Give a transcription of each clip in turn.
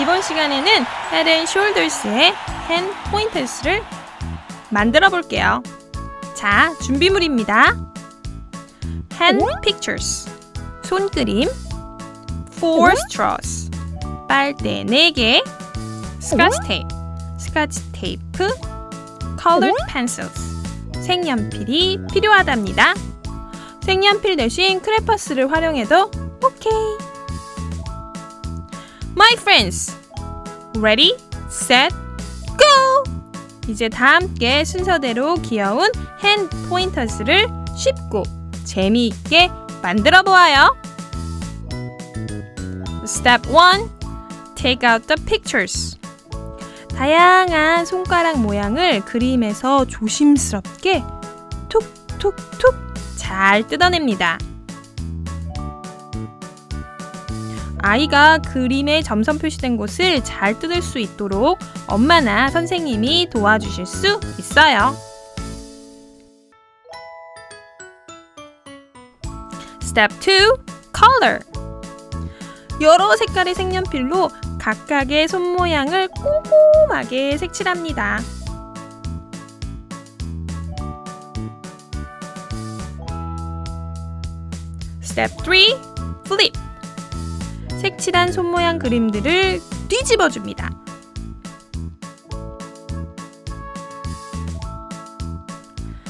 이번 시간에는 Shoulders의 hand pointers를 만들어 볼게요. 자, 준비물입니다. Hand pictures, 손 그림, four straws, 빨대 4개, 스카치 테이프, 스카치 테이프, colored pencils, 색연필이 필요하답니다. 색연필 대신 크레파스를 활용해도 오케이. My friends, ready, set, go! 이제 다 함께 순서대로 귀여운 핸 포인터스를 쉽고 재미있게 만들어 보아요. Step 1. Take out the pictures. 다양한 손가락 모양을 그림에서 조심스럽게 툭툭툭 잘 뜯어냅니다. 아이가 그림에 점선 표시된 곳을 잘 뜯을 수 있도록 엄마나 선생님이 도와주실 수 있어요. Step 2. Color. 여러 색깔의 색연필로 각각의 손 모양을 꼼꼼하게 색칠합니다. Step 3. Flip. 색칠한 손 모양 그림들을 뒤집어 줍니다.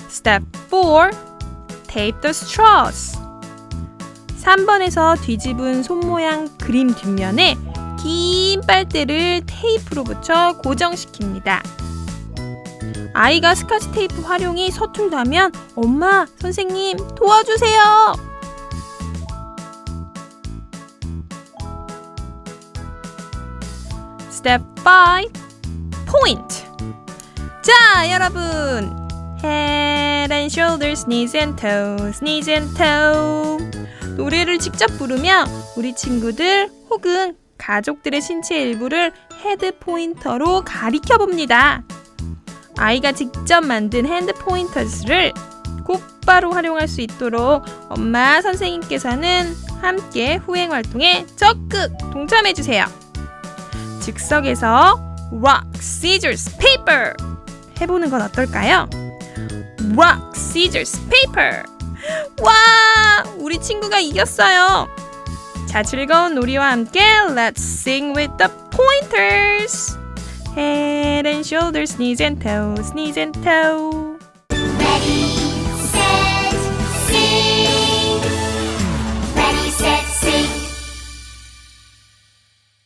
Step 4. Tape the straws. 3번에서 뒤집은 손 모양 그림 뒷면에 긴 빨대를 테이프로 붙여 고정시킵니다. 아이가 스카치 테이프 활용이 서툴다면 엄마, 선생님 도와주세요. Step 5 Point 자 여러분 Head and shoulders, knees and toes, knees and toe 노래를 직접 부르며 우리 친구들 혹은 가족들의 신체 일부를 헤드 포인터로 가리켜 봅니다. 아이가 직접 만든 핸드 포인터스를 곧바로 활용할 수 있도록 엄마 선생님께서는 함께 후행 활동에 적극 동참해 주세요. 즉석에서 rock, scissors, paper 해보는 건 어떨까요? rock, scissors, paper 와, 우리 친구가 이겼어요. 자, 즐거운 놀이와 함께 Let's sing with the pointers. Head and shoulders, knees and toes, knees and toe. Ready,